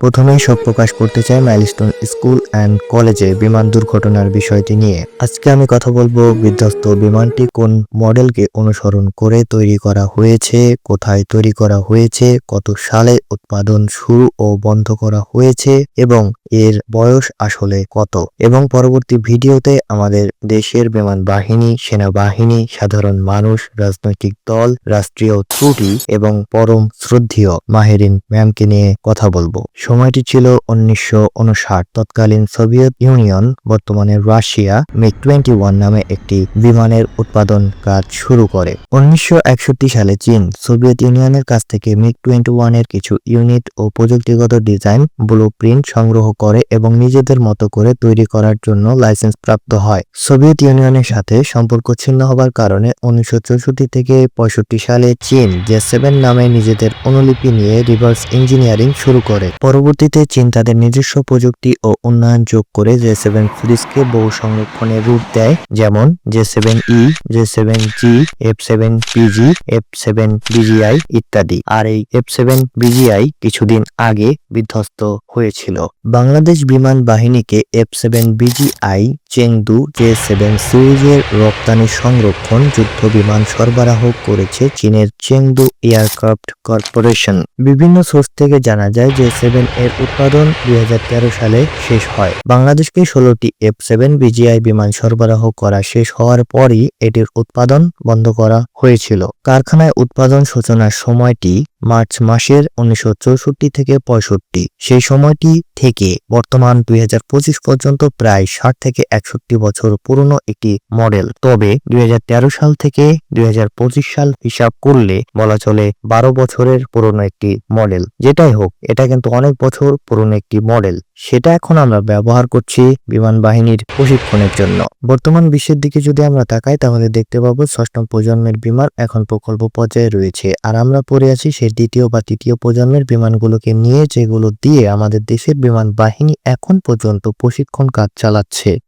প্রথমেই শোক প্রকাশ করতে চাই মাইলস্টোন স্কুল অ্যান্ড কলেজে বিমান দুর্ঘটনার বিষয়টি নিয়ে। আজকে আমি কথা বলব বিধ্বস্ত বিমানটি কোন মডেলকে অনুসরণ করে তৈরি করা হয়েছে, কোথায় তৈরি করা হয়েছে, কত সালে উৎপাদন শুরু ও বন্ধ করা হয়েছে, এবং এর বয়স আসলে কত। এবং পরবর্তী ভিডিওতে আমাদের দেশের বিমান বাহিনী, সেনাবাহিনী, সাধারণ মানুষ, রাজনৈতিক দল, রাষ্ট্রীয় ত্রুটি এবং পরম শ্রদ্ধেয় মাহেরিন ম্যামকে নিয়ে কথা বলব। সময়টি ছিল উনিশশো উনষাট। তৎকালীন সোভিয়েত ইউনিয়ন, বর্তমানে রাশিয়া মিগ টোয়েন্টি ওয়ান নামে একটি বিমানের উৎপাদন কাজ শুরু করে। উনিশশো একষট্টি সালে চীন, সোভিয়েত ইউনিয়নের কাছ থেকে মিগ টোয়েন্টি ওয়ানের কিছু ইউনিট ও প্রযুক্তিগত ডিজাইন ব্লু প্রিন্ট সংগ্রহ করে এবং নিজেদের মতো করে তৈরি করার জন্য লাইসেন্স প্রাপ্ত হয়। সোভিয়েত ইউনিয়নের সাথে সম্পর্ক ছিন্ন হবার কারণে উনিশশো চৌষট্টি থেকে পঁয়ষট্টি সালে চীন জে সেভেন নামে নিজেদের অনুলিপি নিয়ে রিভার্স ইঞ্জিনিয়ারিং শুরু করে। পরবর্তীতে চীন তাদের নিজস্ব প্রযুক্তি ও উন্নয়ন যোগ করে জে সেভেন সিরিজকে বহু সংরক্ষণের রূপ দেয়, যেমন J seven E, J seven G, F seven PG F seven BGI ইত্যাদি। আর এই এফ সেভেন বিজিআই কিছুদিন আগে বিধ্বস্ত হয়েছিল। বাংলাদেশ বিমান বাহিনীকে F seven BGI Chengdu J seven সিরিজের রপ্তানি সংরক্ষণ যুদ্ধ বিমান সরবরাহ করেছে চীনের চেংদু এয়ারক্রাফট কর্পোরেশন। বিভিন্ন সোর্স থেকে জানা যায় যে সেভেন এর উৎপাদন দুই হাজার তেরো সালে শেষ হয়। বাংলাদেশকে ষোলোটি এফ সেভেন বিজিআই বিমান সরবরাহ করা শেষ হওয়ার পরই এটির উৎপাদন বন্ধ করা হয়েছিল। কারখানায় উৎপাদন সূচনার সময়টি মার্চ মাসের উনিশশো চৌষট্টি থেকে পঁয়ষট্টি। সেই সময়টি থেকে বর্তমান দুই হাজার পঁচিশ পর্যন্ত প্রায় ষাট থেকে একষট্টি বছর পুরনো একটি মডেল। তবে দুই হাজার তেরো সাল থেকে দুই হাজার পঁচিশ সাল হিসাব করলে বলা চলে বারো বছরের পুরনো একটি মডেল। যেটাই হোক, এটা কিন্তু অনেক বছর পুরনো একটি মডেল। সেটা এখন আমরা ব্যবহার করছি বিমান বাহিনীর প্রশিক্ষণের জন্য। বর্তমান বিশ্বের দিকে যদি আমরা তাকাই, তাহলে দেখতে পাবো ষষ্ঠম প্রজন্মের বিমান এখন প্রকল্প পর্যায়ে রয়েছে। আর আমরা পড়ে আছি সেই দ্বিতীয় বা তৃতীয় প্রজন্মের বিমানগুলোকে নিয়ে, যেগুলো দিয়ে আমাদের দেশের বিমান বাহিনী এখন পর্যন্ত প্রশিক্ষণ কাজ চালাচ্ছে।